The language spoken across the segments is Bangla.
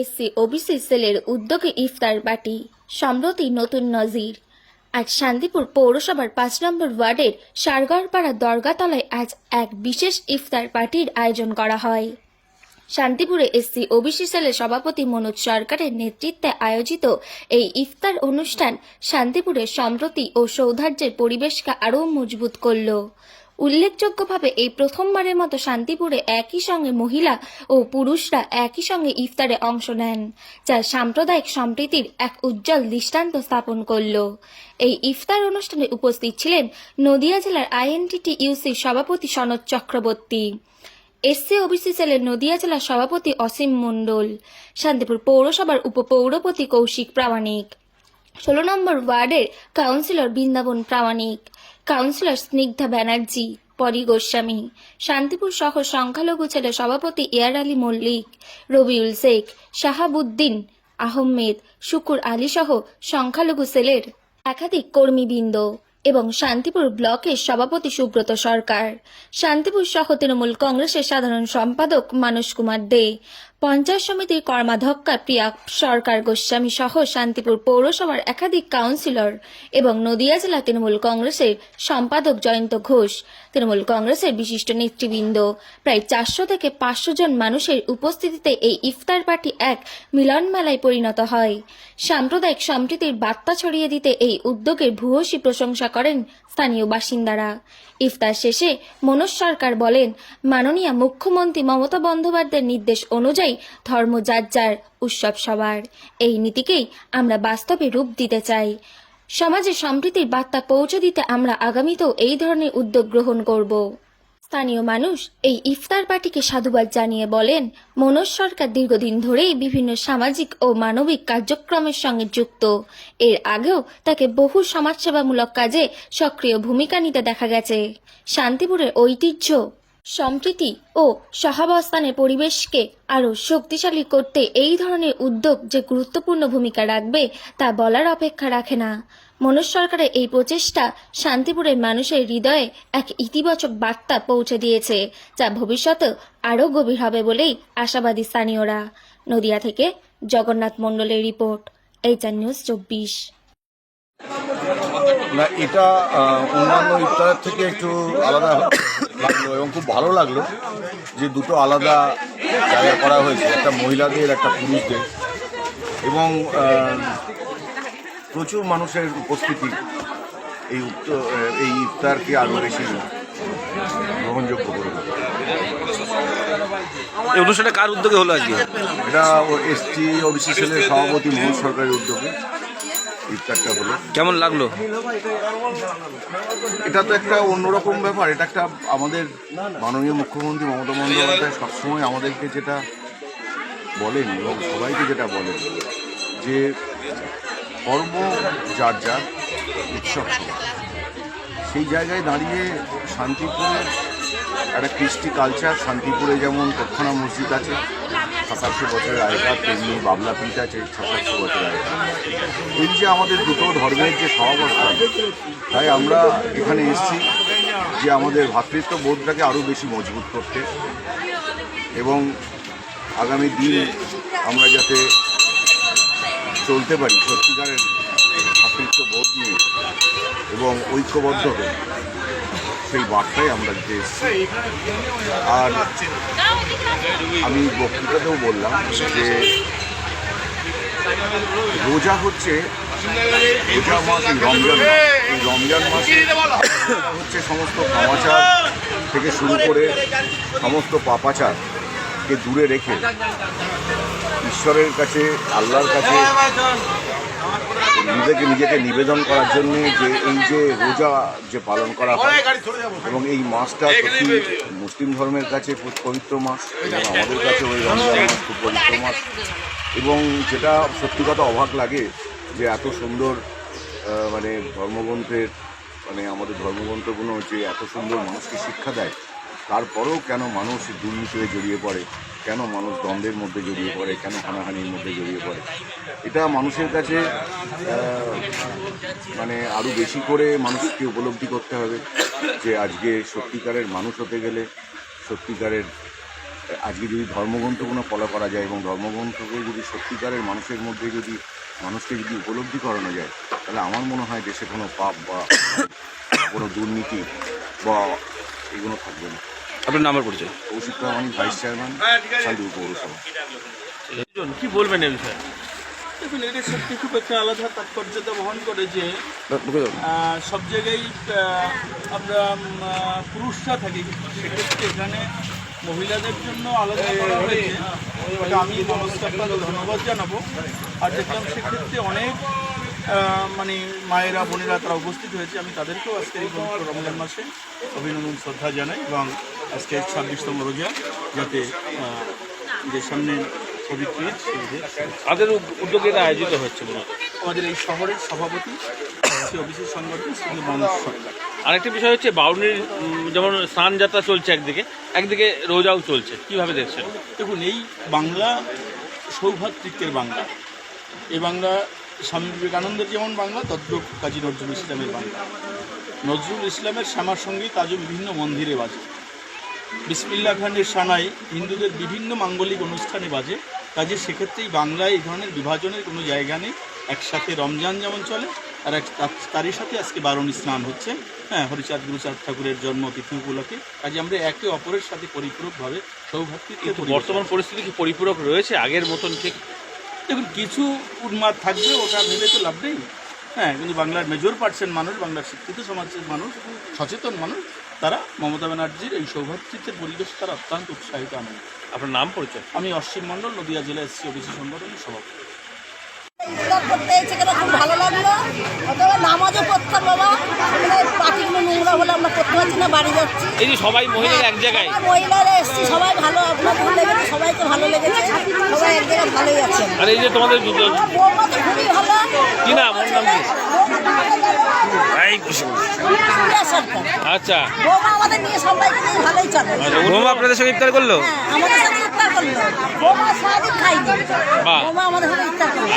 এসসি ওবিসি সেলের উদ্যোগে ইফতার পার্টি, সম্প্রতি নতুন নজির। আজ শান্তিপুর পৌরসভার পাঁচ নম্বর ওয়ার্ডের সারগড়পাড়া দরগাতলায় আজ এক বিশেষ ইফতার পার্টির আয়োজন করা হয়। শান্তিপুরে এসসি ওবিসি সেলের সভাপতি মনোজ সরকারের নেতৃত্বে আয়োজিত এই ইফতার অনুষ্ঠান শান্তিপুরের সম্প্রতি ও সৌহার্দ্যের পরিবেশকে আরও মজবুত করল। উল্লেখযোগ্যভাবে এই প্রথমবারের মতো শান্তিপুরে একই সঙ্গে মহিলা ও পুরুষরা একই সঙ্গে ইফতারে অংশ নেন, যা সাম্প্রদায়িক সম্প্রীতির এক উজ্জ্বল দৃষ্টান্ত স্থাপন করল। এই ইফতার অনুষ্ঠানে উপস্থিত ছিলেন নদিয়া জেলার আইএনটিটি ইউসির সভাপতি সনদ চক্রবর্তী এসসি ওবিসি সেলের নদিয়া জেলার সভাপতি অসীম মণ্ডল, শান্তিপুর পৌরসভার উপপৌরপতি কৌশিক প্রামাণিক ষোলো নম্বর ওয়ার্ডের কাউন্সিলর বৃন্দাবন প্রামাণিক, কাউন্সিলর স্নিগ্ধা ব্যানার্জি, পরি গোস্বামী, শান্তিপুর সহ সংখ্যালঘু ছেলের সভাপতি এয়ার আলী মল্লিক, রবিউল শেখ, শাহাবুদ্দিন আহমেদ, শুকুর আলী সহ সংখ্যালঘু সেলের একাধিক কর্মীবৃন্দ এবং শান্তিপুর ব্লকের সভাপতি সুব্রত সরকার। শান্তিপুর সহ তৃণমূল কংগ্রেসের সাধারণ সম্পাদক মানস কুমার দে পঞ্চায়েত সমিতির কর্মাধ্যক্ষা প্রিয়া সরকার গোস্বামী সহ শান্তিপুর পৌরসভার একাধিক কাউন্সিলর এবং নদিয়া জেলা তৃণমূল কংগ্রেসের সম্পাদক জয়ন্ত ঘোষ। তৃণমূল কংগ্রেসের বিশিষ্ট নেতৃবৃন্দ। প্রায় চারশো থেকে পাঁচশো জন মানুষের উপস্থিতিতে এই ইফতার পার্টি এক মিলন মেলায় পরিণত হয়। সাম্প্রদায়িক সম্প্রীতির বার্তা ছড়িয়ে দিতে এই উদ্যোগের ভূয়সী প্রশংসা করেন স্থানীয় বাসিন্দারা। ইফতার শেষে মনোজ সরকার বলেন, মাননীয় মুখ্যমন্ত্রী মমতা বন্দ্যোপাধ্যায়ের নির্দেশ অনুযায়ী ধর্ম উৎসব সবার। এই নীতিকেই আমরা বাস্তবে রূপ দিতে চাই। সমাজে সম্প্রীতির বার্তা পৌঁছে দিতে আমরা আগামীতেও এই ধরনের উদ্যোগ গ্রহণ করব। স্থানীয় মানুষ এই ইফতার পার্টিকে সাধুবাদ জানিয়ে বলেন, মনোজ সরকার দীর্ঘদিন ধরেই বিভিন্ন সামাজিক ও মানবিক কার্যক্রমের সঙ্গে যুক্ত। এর আগেও তাকে বহু সমাজসেবামূলক কাজে সক্রিয় ভূমিকা নিতে দেখা গেছে। শান্তিপুরের ঐতিহ্য সম্প্রীতি ও সহাবস্থানের পরিবেশকে আরও শক্তিশালী করতে এই ধরনের উদ্যোগ যে গুরুত্বপূর্ণ ভূমিকা রাখবে তা বলার অপেক্ষা রাখে না। মনোজ সরকারের এই প্রচেষ্টা শান্তিপুরের মানুষের হৃদয়ে এক ইতিবাচক বার্তা পৌঁছে দিয়েছে, যা ভবিষ্যতে আরও গভীর হবে বলেই আশাবাদী স্থানীয়রা। নদিয়া থেকে জগন্নাথ মণ্ডলের রিপোর্ট এইচআর নিউজ চব্বিশ। না এটা অন্যান্য ইফতারের থেকে একটু আলাদা লাগল এবং খুব ভালো লাগল যে দুটো আলাদা জায়গা করা হয়েছে একটা মহিলাদের একটা পুরুষদের। এবং প্রচুর মানুষের উপস্থিতি এই এই ইফতারকে আরও বেশি গ্রহণযোগ্য করে। এই অনুষ্ঠানটা কার উদ্যোগে হলো আজকে? এটা এসটি ওবিসি সেলের সভাপতি মোহন সরকারের উদ্যোগে। ইফতারটা হলো। কেমন লাগল? এটা তো একটা অন্যরকম ব্যাপার। এটা একটা আমাদের মাননীয় মুখ্যমন্ত্রী মমতা বন্দ্যোপাধ্যায় সবসময় আমাদেরকে যেটা বলেন এবং সবাইকে যেটা বলেন যে কর্ম যার যার উৎসব সেই জায়গায় দাঁড়িয়ে শান্তিপুরের একটা কৃষ্টি কালচার শান্তিপুরে যেমন তৎক্ষণা মসজিদ আছে সাতাশশো বছরের আগেকার তেমনি বাবলা পীঠ আছে সাতাশশো বছর আগেকার। এই যে আমাদের দুটো ধর্মের যে সহাবস্থান তাই আমরা এখানে এসেছি যে আমাদের ভ্রাতৃত্ব বোধটাকে আরও বেশি মজবুত করতে এবং আগামী দিন আমরা যাতে চলতে পারি সত্যিকারের ভ্রাতৃত্ব বোধ নিয়ে এবং ঐক্যবদ্ধ হয়ে সেই বার্তাই আমরা দিতে আর আমি বক্তৃতাতেও বললাম যে রোজা হচ্ছে, রোজা মাস, এই রমজান এই রমজান মাসে হচ্ছে সমস্ত কামাচার থেকে শুরু করে সমস্ত পাপাচারকে দূরে রেখে ঈশ্বরের কাছে, আল্লাহর কাছে নিজেকে নিজেকে নিবেদন করার জন্য যে এই যে রোজা যে পালন করা হয় এবং এই মাসটা সত্যি মুসলিম ধর্মের কাছে পবিত্র মাস এবং আমাদের কাছে ওই রমজান মাস খুব পবিত্র মাস। এবং যেটা সত্যি কথা অবাক লাগে যে এত সুন্দর মানে ধর্মগ্রন্থের মানে আমাদের ধর্মগ্রন্থগুলো যে এত সুন্দর মানুষকে শিক্ষা দেয় তারপরেও কেন মানুষ দুর্নীতিতে জড়িয়ে পড়ে? কেন মানুষ দ্বন্দ্বের মধ্যে জড়িয়ে পড়ে? কেন হানাহানির মধ্যে জড়িয়ে পড়ে? এটা মানুষের কাছে মানে আরও বেশি করে মানুষকে উপলব্ধি করতে হবে যে আজকে সত্যিকারের মানুষ হতে গেলে সত্যিকারের, আজকে যদি ধর্মগ্রন্থগুলো ফলো করা যায় এবং ধর্মগ্রন্থকে যদি সত্যিকারের মানুষের মধ্যে যদি মানুষকে যদি উপলব্ধি করানো যায়, তাহলে আমার মনে হয় দেশে কোনো পাপ বা কোনো দুর্নীতি বা এগুলো থাকবে না। আপনার নামের পরিচয়। কৌশিক রহমান ভাইস চেয়ারম্যান শান্তিপুর পৌরসভা। কি বলবেন এই বিষয়ে? দেখুন এটা সত্যি খুব একটা আলাদা তাৎপর্যতা বহন করে যে সব জায়গায় আমরা পুরুষরা থাকি কিন্তু সেক্ষেত্রে এখানে মহিলাদের জন্য আলাদা করা হয়েছে। এটা আমি মনস্তাত্মাকে ধন্যবাদ জানাব। আর দেখলাম সেক্ষেত্রে অনেক মানে মায়েরা বোনেরা তারা উপস্থিত হয়েছে। আমি তাদেরকেও আজকে এই রমজান মাসে অভিনন্দন শ্রদ্ধা জানাই এবং আজকে ছাব্বিশতম রোজা যাতে যে সামনে পবিত্র তাদের উদ্যোগে আয়োজিত হচ্ছে আমাদের এই শহরের সভাপতি অফিসের সংগঠন মানুষ আরেকটি বিষয় হচ্ছে বাউনির যেমন স্নান যাত্রা চলছে একদিকে একদিকে রোজাও চলছে। কীভাবে দেখছেন? দেখুন, এই বাংলা সৌভাতৃত্বের বাংলা। এই বাংলা স্বামী বিবেকানন্দের যেমন বাংলা, তদ্রূপ কাজী নজরুল ইসলামের বাংলা। নজরুল ইসলামের শ্যামার সংগীত আজও বিভিন্ন মন্দিরে বাজে। বিসমিল্লা খানের সানাই হিন্দুদের বিভিন্ন মাঙ্গলিক অনুষ্ঠানে বাজে। কাজে সেক্ষেত্রেই বাংলায় এই ধরনের বিভাজনের কোনো জায়গা নেই। একসাথে রমজান যেমন চলে আর এক তার- তারই সাথে আজকে বারণী স্নান হচ্ছে। হ্যাঁ হরিচাঁদ গুরুচাঁদ ঠাকুরের জন্ম জন্মতিথি উপলক্ষে। কাজে আমরা একে অপরের সাথে পরিপূরকভাবে সৌভাতৃত্বের বর্তমান পরিস্থিতি কি পরিপূরক রয়েছে? আগের মতন ঠিক দেখুন কিছু উন্মাদ থাকবে ওটা ভেবে তো লাভ নেই। হ্যাঁ কিন্তু বাংলার মেজর পার্সেন্ট মানুষ বাংলার শিক্ষিত সমাজের মানুষ সচেতন মানুষ তারা মমতা ব্যানার্জির এই সৌভাতৃত্বের পরিবেশ তারা অত্যন্ত উৎসাহিত আনন্দ। আপনার নাম পরিচয়? আমি অসীম মণ্ডল নদিয়া জেলা এসসি ওবিসি সংগঠনের সভাপতি। করতে খুব ভালো লাগল। অথবা নামাজও বাবা। মানে পাখিগুলো নোংরা হলে আমরা করতে পারছি না বাড়ি যাচ্ছি। এই যে সবাই মহিলারা এক জায়গায়। মহিলারা এসছি সবাই ভালো আপনাদের লেগেছে সবাইকে ভালো লেগেছে। সবাই এক জায়গায় ভালোই আছেন। আর এই যে তোমাদের খুবই কি নাম? ওর নাম কি? আচ্ছা। বৌমা আপনাদের সঙ্গে ইফতার করল? হ্যাঁ আমাদের সাথে ইফতার করল। বাহ।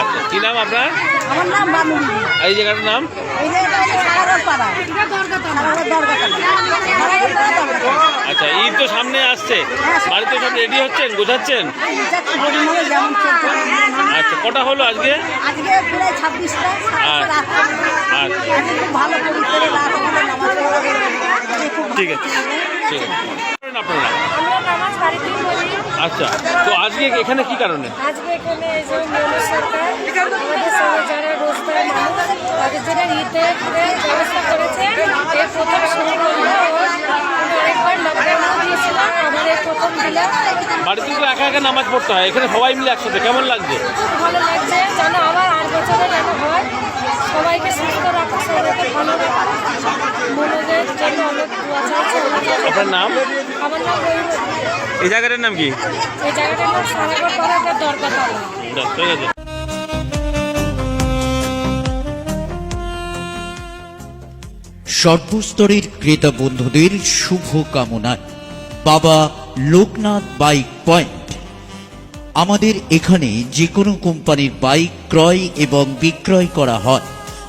আচ্ছা কি নাম আপনার? আমার নাম বানুলি এই জায়গাটার নাম? আচ্ছা ঈদ তো সামনে আসছে। বাড়িতে সব রেডি হচ্ছেন? গোছাচ্ছেন? আচ্ছা কটা হলো আজকে? আজকে প্রায় ছাব্বিশটা। খুব ভালো। ঠিক আছে। ঠিক আছে। আপনারা আচ্ছা তো আজকে এখানে কি কারণে? আজকে এখানে এই যে মৌল সরকার আমাদের সঙ্গে যারা রোজগার মানুষ তাদের জন্য ঈদের ব্যবস্থা করেছে। এই প্রথম শুরু করল অনেকবার লকডাউনও দিয়েছিলাম আমার প্রথম দিলাম বাড়িতে তো একা একা নামাজ পড়তে হয় এখানে সবাই মিলে একসাথে কেমন লাগছে? খুব ভালো লাগছে যেন আবার বছরে যেন হয়। সবাইকে সুস্থ রাখা সবাইকে ভালো রাখা। অনেক আপনার নাম? আমার নাম এই জায়গাটার নাম কি? এই জায়গাটার নাম সারাগড় পাড়া একটা দরগা তলা ঠিক আছে সর্বস্তরের ক্রেতা বন্ধুদের শুভ কামনায় বাবা লোকনাথ বাইক পয়েন্ট। আমাদের এখানে যে কোনো কোম্পানির বাইক ক্রয় এবং বিক্রয় করা হয়।